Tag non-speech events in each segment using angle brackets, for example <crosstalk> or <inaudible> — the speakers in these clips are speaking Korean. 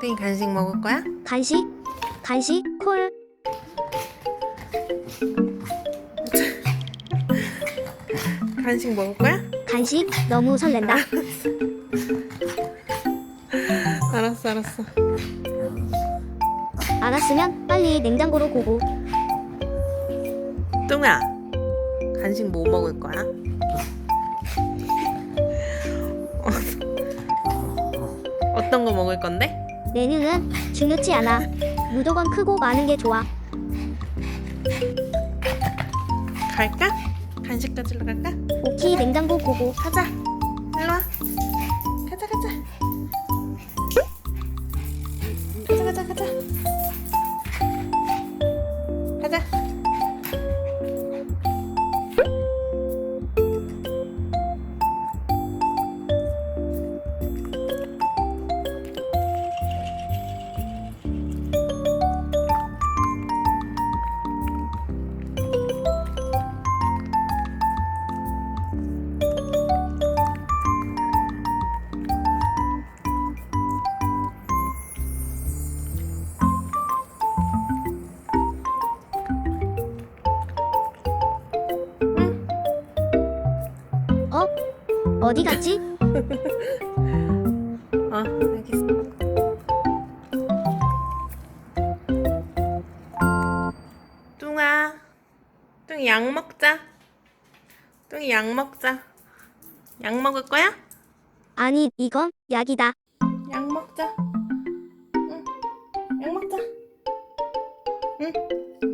땡이 간식 먹을 거야? 간식? 간식? 콜? 간식 먹을 거야? 간식? 너무 설렌다. 알았어 알았어 알았으면 빨리 냉장고로 고고. 뚱아 간식 뭐 먹을 거야? 어떤 거 먹을 건데? 메뉴는 중요치 않아. 무조건 크고 많은 게 좋아. 갈까? 간식 가지러 갈까? 오키 냉장고 고고. 가자 일로 와 가자 가자 가자 가자 가자 어디 갔지? <laughs> 어 알겠어 뚱아 뚱이 약 먹자 뚱이 약 먹자 약 먹을 거야? 아니, 이건 약이다. 약 먹자 응, 약 먹자 응.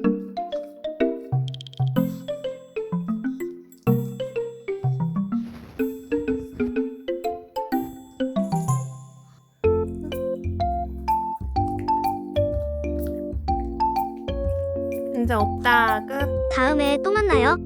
이제 없다 끝 다음에 또 만나요.